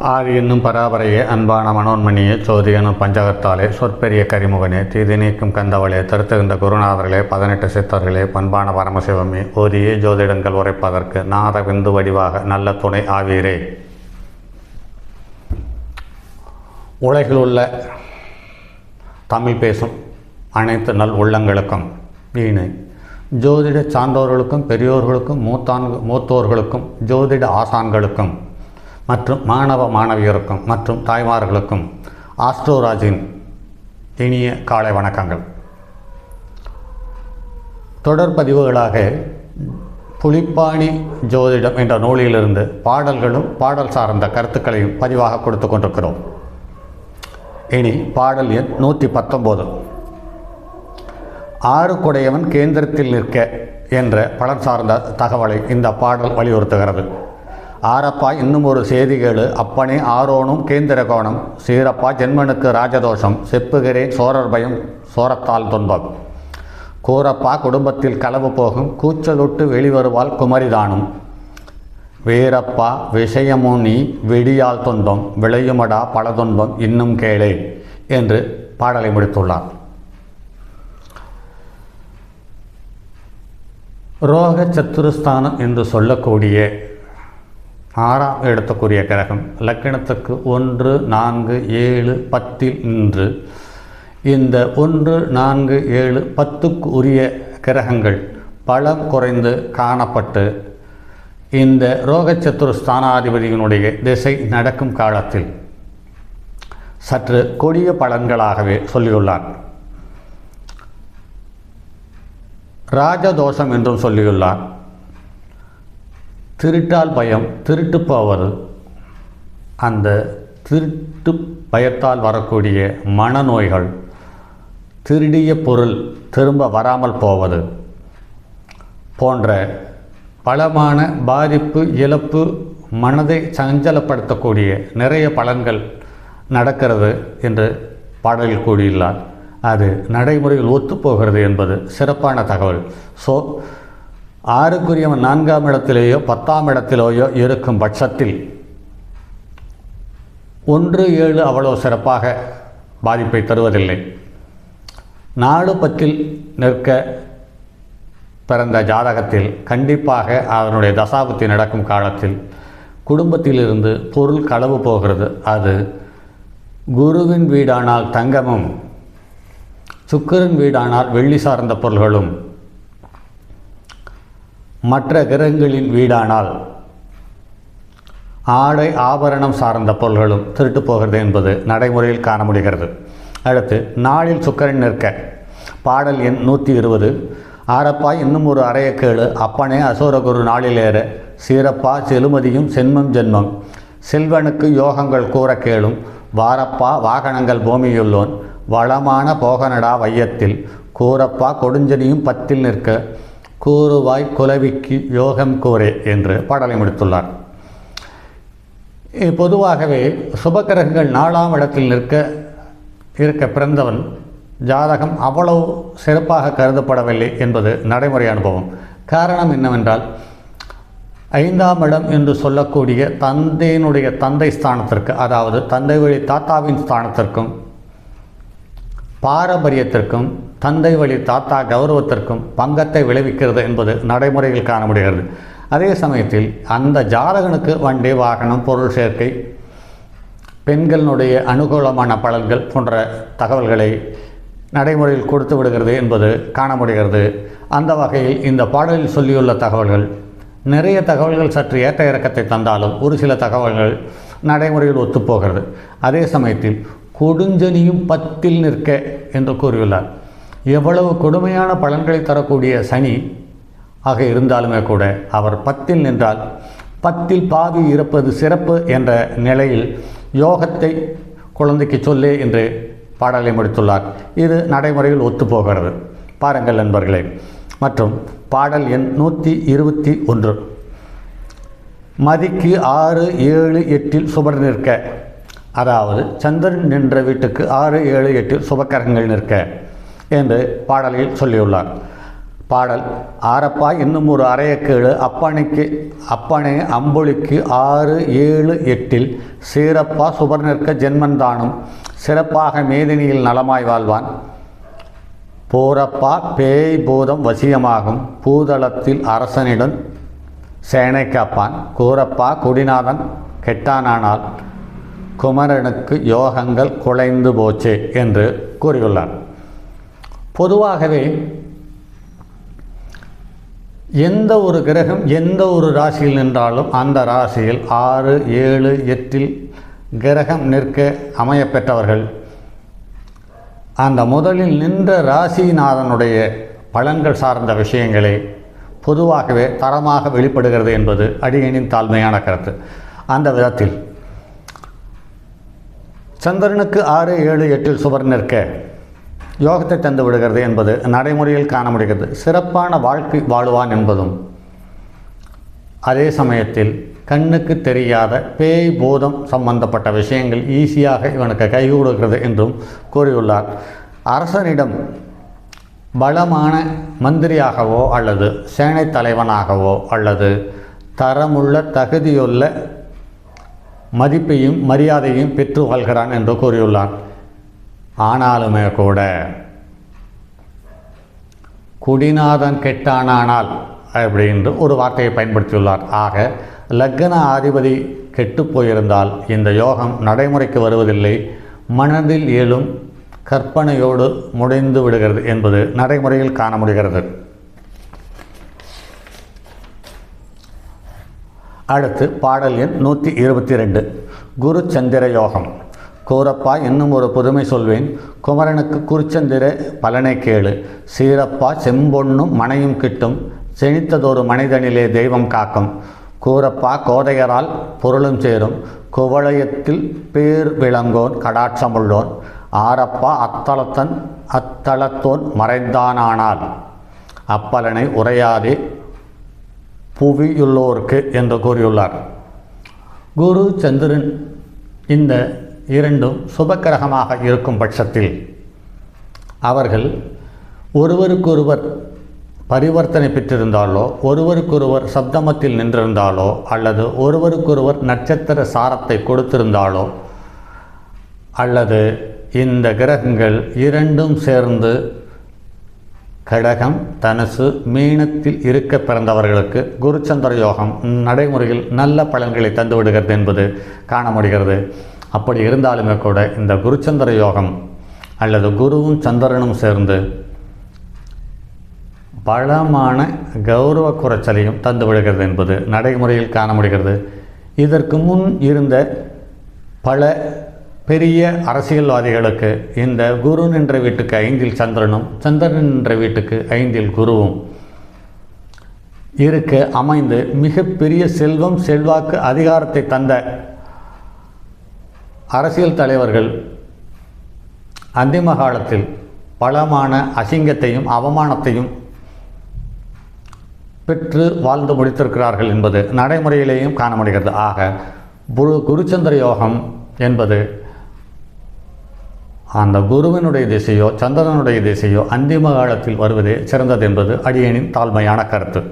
ஆதி என்னும் பராபரையே அன்பான மனோன்மணியே சோதி எனும் பஞ்சகத்தாலே சொற்பெரிய கரிமுகனே தீதி நீக்கும் கந்தவளே தருத்துகின்ற குருநாதர்களே பதினெட்டு சித்தர்களே பண்பான பரமசிவமே ஓதியே ஜோதிடங்கள் உரைப்பதற்கு நாத விந்து வடிவாக நல்ல துணை ஆவீரே. உலகில் உள்ள தமிழ் பேசும் அனைத்து நல் உள்ளங்களுக்கும் வீணை ஜோதிட சான்றோர்களுக்கும் பெரியோர்களுக்கும் மூத்தான் மூத்தோர்களுக்கும் ஜோதிட ஆசான்களுக்கும் மற்றும் மாணவ மாணவியருக்கும் மற்றும் தாய்மார்களுக்கும் ஆஸ்ட்ரோராஜின் இனிய காலை வணக்கங்கள். தொடர் பதிவுகளாக புலிப்பாணி ஜோதிடம் என்ற நூலிலிருந்து பாடல்களும் பாடல் சார்ந்த கருத்துக்களையும் பதிவாக கொடுத்து கொண்டிருக்கிறோம். இனி பாடல் எண் நூற்றி பத்தொம்போது ஆறு குடையவன் கேந்திரத்தில் நிற்க என்ற பலன் சார்ந்த தகவலை இந்த பாடல் வலியுறுத்துகிறது. ஆரப்பா இன்னும் ஒரு செய்தி கேளு. அப்பனே ஆரோனும் கேந்திர கோணம் சீரப்பா ஜென்மனுக்கு ராஜதோஷம். செப்புகிறேன் சோரர் பயம் சோரத்தால் துன்பம். கூரப்பா குடும்பத்தில் களவு போகும். கூச்சலுட்டு வெளிவருவால் குமரிதானும். வீரப்பா விஷயமோ நீ வெடியால் துன்பம். விளையுமடா பல துன்பம் இன்னும் கேளே என்று பாடலை முடித்துள்ளார். ரோக சத்துருஸ்தானம் என்று சொல்லக்கூடிய ஆறாம் இடத்துக்குரிய கிரகம். லக்கணத்துக்கு ஒன்று நான்கு ஏழு பத்தில் நின்று இந்த ஒன்று நான்கு ஏழு பத்துக்கு உரிய கிரகங்கள் பலம் குறைந்து காணப்பட்டு இந்த ரோகச்சத்துரு ஸ்தானாதிபதியினுடைய திசை நடக்கும் காலத்தில் சற்று கொடிய பலன்களாகவே சொல்லியுள்ளார். ராஜதோஷம் என்றும் சொல்லியுள்ளார். திருட்டால் பயம் திருட்டு போவது அந்த திருட்டு பயத்தால் வரக்கூடிய மனநோய்கள் திருடிய பொருள் திரும்ப வராமல் போவது போன்ற பலமான பாதிப்பு இழப்பு மனதை சஞ்சலப்படுத்தக்கூடிய நிறைய பலன்கள் நடக்கிறது என்று பாடலில் கூறியுள்ளார். அது நடைமுறையில் ஒத்துப்போகிறது என்பது சிறப்பான தகவல். ஸோ ஆறுக்குரியவன் நான்காம் இடத்திலேயோ பத்தாம் இடத்திலேயோ இருக்கும் பட்சத்தில் ஒன்று ஏழு அவ்வளோ சிறப்பாக பாதிப்பை தருவதில்லை. நாலு பத்தில் நிற்க பிறந்த ஜாதகத்தில் கண்டிப்பாக அதனுடைய தசாபத்தி நடக்கும் காலத்தில் குடும்பத்திலிருந்து பொருள் களவு போகிறது. அது குருவின் வீடானால் தங்கமும் சுக்கரின் வீடானால் வெள்ளி சார்ந்த பொருள்களும் மற்ற கிரகங்களின் வீடானால் ஆடை ஆபரணம் சார்ந்த பொருள்களும் திருட்டு போகிறது என்பது நடைமுறையில் காண முடிகிறது அடுத்து நாளில் சுக்கரன் நிற்க. பாடல் எண் நூற்றி இருபது ஆரப்பா இன்னும் ஒரு அறைய கேளு. அப்பனே அசோரகுரு நாளிலேற. சீரப்பா செலுமதியும் சென்மம் ஜென்மம். செல்வனுக்கு யோகங்கள் கூற கேளும். வாரப்பா வாகனங்கள் பூமியுள்ளோன். வளமான போகனடா வையத்தில். கூரப்பா கொடுஞ்சனியும் பத்தில் நிற்க. கூறுவாய் குலவிக்கு யோகம் கூறே என்று பாடலை முடித்துள்ளார். பொதுவாகவே சுபக்கிரகங்கள் நாலாம் இடத்தில் நிற்க இருக்க பிறந்தவன் ஜாதகம் அவ்வளவு சிறப்பாக கருதப்படவில்லை என்பது நடைமுறை அனுபவம். காரணம் என்னவென்றால் ஐந்தாம் இடம் என்று சொல்லக்கூடிய தந்தையினுடைய தந்தை ஸ்தானத்திற்கு அதாவது தந்தை வழி தாத்தாவின் ஸ்தானத்திற்கும் பாரம்பரியத்திற்கும் தந்தை வழி தாத்தா கௌரவத்திற்கும் பங்கத்தை விளைவிக்கிறது என்பது நடைமுறையில் காண முடிகிறது அதே சமயத்தில் அந்த ஜாதகனுக்கு வண்டி வாகனம் பொருள் சேர்க்கை பெண்களினுடைய அனுகூலமான பலன்கள் போன்ற தகவல்களை நடைமுறையில் கொடுத்து விடுகிறது என்பது காண முடிகிறது அந்த வகையில் இந்த பாடலில் சொல்லியுள்ள தகவல்கள் நிறைய தகவல்கள் சற்று ஏற்ற இறக்கத்தை தந்தாலும் ஒரு சில தகவல்கள் நடைமுறையில் ஒத்துப்போகிறது. அதே சமயத்தில் கொடுஞ்சனியும் பத்தில் நிற்க என்று கூறியுள்ளார். எவ்வளவு கொடுமையான பலன்களை தரக்கூடிய சனி ஆக இருந்தாலுமே கூட அவர் பத்தில் நின்றால் பத்தில் பாதி இருப்பது சிறப்பு என்ற நிலையில் யோகத்தை குழந்தைக்கு சொல்லே என்று பாடலை முடித்துள்ளார். இது நடைமுறையில் ஒத்துப்போகிறது. பாருங்கள் நண்பர்களே. மற்றும் பாடல் எண் நூற்றி இருபத்தி ஒன்று. மதிக்கு ஆறு ஏழு எட்டில் சுபர் நிற்க. அதாவது சந்திரன் நின்ற வீட்டுக்கு ஆறு ஏழு எட்டில் சுபக்கரங்கள் நிற்க. என்று பாடலில் சொல்லியுள்ளார். பாடல் ஆரப்பா இன்னும் ஒரு அறையக்கேழு அப்பனைக்கு அப்பனே அம்பொலிக்கு ஆறு ஏழு எட்டில் சீரப்பா சுபர் நிற்க ஜென்மன்தானும் சிறப்பாக மேதினியில் நலமாய் வாழ்வான். போரப்பா பேய் பூதம் வசியமாகும். பூதளத்தில் அரசனிடம் சேனை காப்பான். கூரப்பா குடிநாதன் கெட்டானானால் குமரனுக்கு யோகங்கள் குலைந்து போச்சு என்று கூறியுள்ளார். பொதுவாகவே எந்த ஒரு கிரகம் எந்த ஒரு ராசியில் நின்றாலும் அந்த ராசியில் ஆறு ஏழு எட்டில் கிரகம் நிற்க அமையப்பெற்றவர்கள். அந்த முதலில் நின்ற ராசிநாதனுடைய பலன்கள் சார்ந்த விஷயங்களை பொதுவாகவே தரமாக வெளிப்படுகிறது என்பது அடியனின் தாழ்மையான கருத்து. அந்த விதத்தில் சந்திரனுக்கு ஆறு ஏழு எட்டில் சுவர் நிற்க யோகத்தை தந்து விடுகிறது என்பது நடைமுறையில் காண முடிகிறது சிறப்பான வாழ்க்கை வாழுவான் என்பதும் அதே சமயத்தில் கண்ணுக்கு தெரியாத பேய் பூதம் சம்பந்தப்பட்ட விஷயங்கள் ஈஸியாக இவனுக்கு கை என்றும் கூறியுள்ளார். அரசனிடம் பலமான மந்திரியாகவோ அல்லது சேனை தலைவனாகவோ அல்லது தரமுள்ள தகுதியுள்ள மதிப்பையும் மரியாதையும் பெற்று வாழ்கிறான் என்று கூறியுள்ளார். ஆனாலுமே கூட குடிநாதன் கெட்டானானால் அப்படின்று ஒரு வார்த்தையை பயன்படுத்தியுள்ளார். ஆக லக்ன ஆதிபதி கெட்டு போயிருந்தால் இந்த யோகம் நடைமுறைக்கு வருவதில்லை. மனதில் எழும் கற்பனையோடு முடிந்து விடுகிறது என்பது நடைமுறையில் காண முடிகிறது. அடுத்து பாடல் எண் நூற்றி இருபத்தி ரெண்டு குரு சந்திர யோகம். கூரப்பா இன்னும் ஒரு புதுமை சொல்வேன். குமரனுக்கு குருச்சந்திர பலனை கேளு. சீரப்பா செம்பொன்னும் மனையும் கிட்டும். செனித்ததொரு மனிதனிலே தெய்வம் காக்கும். கூரப்பா கோதையரால் பொருளும் சேரும். குவளையத்தில் பேர் விளங்கோன் கடாட்சமுள்ளோன். ஆரப்பா அத்தளத்தன் அத்தளத்தோன் மறைந்தானானால். அப்பலனை உரையாதே புவியுள்ளோர்க்கு என்று கூறியுள்ளார். குரு சந்திரன் இந்த இரண்டும் சுபக்கிரகமாக இருக்கும் பட்சத்தில் அவர்கள் ஒருவருக்கொருவர் பரிவர்த்தனை பெற்றிருந்தாலோ ஒருவருக்கொருவர் சப்தமத்தில் நின்றிருந்தாலோ அல்லது ஒருவருக்கொருவர் நட்சத்திர சாரத்தை கொடுத்திருந்தாலோ அல்லது இந்த கிரகங்கள் இரண்டும் சேர்ந்து கடகம் தனுசு மீனத்தில் இருக்க பிறந்தவர்களுக்கு குருச்சந்திர யோகம் நடைமுறையில் நல்ல பலன்களை தந்துவிடுகிறது என்பது காண முடிகிறது. அப்படி இருந்தாலுமே கூட இந்த குருச்சந்திர யோகம் அல்லது குருவும் சந்திரனும் சேர்ந்து பலமான கௌரவ குறைச்சலையும் தந்து விடுகிறது என்பது நடைமுறையில் காண முடிகிறது. இதற்கு முன் இருந்த பல பெரிய அரசியல்வாதிகளுக்கு இந்த குரு நின்ற வீட்டுக்கு ஐந்தில் சந்திரனும் சந்திரன் நின்ற வீட்டுக்கு ஐந்தில் குருவும் இருக்க அமைந்து மிகப்பெரிய செல்வம் செல்வாக்கு அதிகாரத்தை தந்த அரசியல் தலைவர்கள் அந்திம காலத்தில் பலமான அசிங்கத்தையும் அவமானத்தையும் பெற்று வாழ்ந்து முடித்திருக்கிறார்கள் என்பது நடைமுறையிலேயும் காண முடிகிறது ஆக குரு குருச்சந்திர யோகம் என்பது அந்த குருவினுடைய திசையோ சந்திரனுடைய திசையோ அந்திம காலத்தில் வருவதே சிறந்தது என்பது அடியனின் தாழ்மையான கருத்து.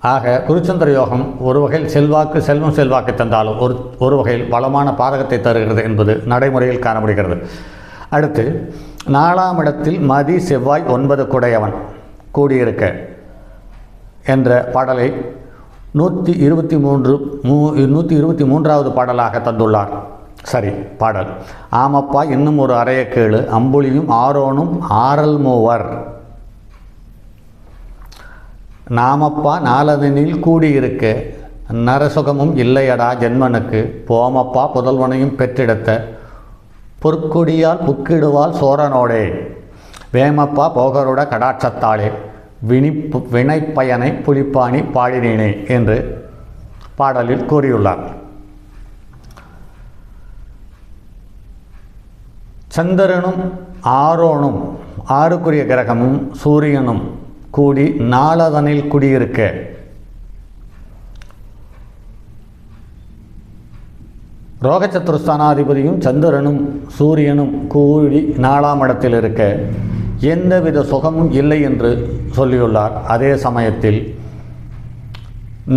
ஆக குருச்சந்திர யோகம் ஒரு வகையில் செல்வாக்கு செல்வம் செல்வாக்கு தந்தாலும் ஒரு ஒரு வகையில் வளமான பாதகத்தை தருகிறது என்பது நடைமுறையில் காணப்படுகிறது. அடுத்து நாலாம் இடத்தில் மதி செவ்வாய் ஒன்பது குடையவன் கூடியிருக்க என்ற பாடலை நூற்றி இருபத்தி மூன்று மூ நூற்றி இருபத்தி மூன்றாவது பாடலாக தந்துள்ளார். சரி பாடல். ஆமப்பா இன்னும் ஒரு அறைய கேளு. அம்புலியும் ஆரோனும் ஆரல் மூவர். நாமப்பா நாலதனில் கூடியிருக்க நரசுகமும் இல்லையடா ஜென்மனுக்கு. போமப்பா புதல்வனையும் பெற்றெடுத்த பொற்கொடியால் புக்கிடுவாள் சோரனோடே. வேமப்பா போகருட கடாட்சத்தாளே வினிப்பு வினைப்பயனை புலிப்பாணி பாடினேனே என்று பாடலில் கூறியுள்ளார். சந்திரனும் ஆரோனும் ஆறுக்குரிய கிரகமும் சூரியனும் கூடி நாளதனில் குடியிருக்க. ரோகச்சத்துருஸ்தானாதிபதியும் சந்திரனும் சூரியனும் கூடி நாலாம் இடத்தில் இருக்க. எந்தவித சுகமும் இல்லை என்று சொல்லியுள்ளார். அதே சமயத்தில்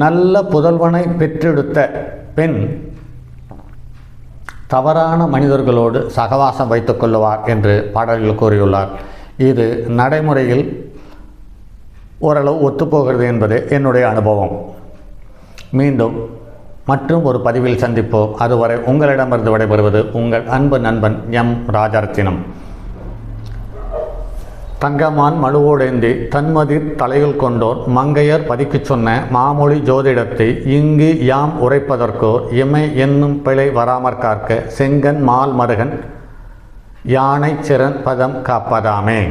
நல்ல புதல்வனை பெற்றெடுத்த பெண் தவறான மனிதர்களோடு சகவாசம் வைத்துக் கொள்ளுவார் என்று பாடல்கள் கூறியுள்ளார். இது நடைமுறையில் ஓரளவு ஒத்துப்போகிறது என்பது என்னுடைய அனுபவம். மீண்டும் மற்றும் ஒரு பதிவில் சந்திப்போம். அதுவரை உங்களிடமிருந்து விடைபெறுவது உங்கள் அன்பு நண்பன் எம். ராஜரத்தினம். தங்கமான் மழுவோடேந்தி தன்மதிர் தலையில் கொண்டோர் மங்கையர் பதிக்குச் சொன்ன மாமொழி ஜோதிடத்தை இங்கு யாம் உரைப்பதற்கோர் இமை என்னும் பிழை வராமற் காக்க செங்கன் மால் மருகன் யானை சிறன் பதம் காப்பதாமே.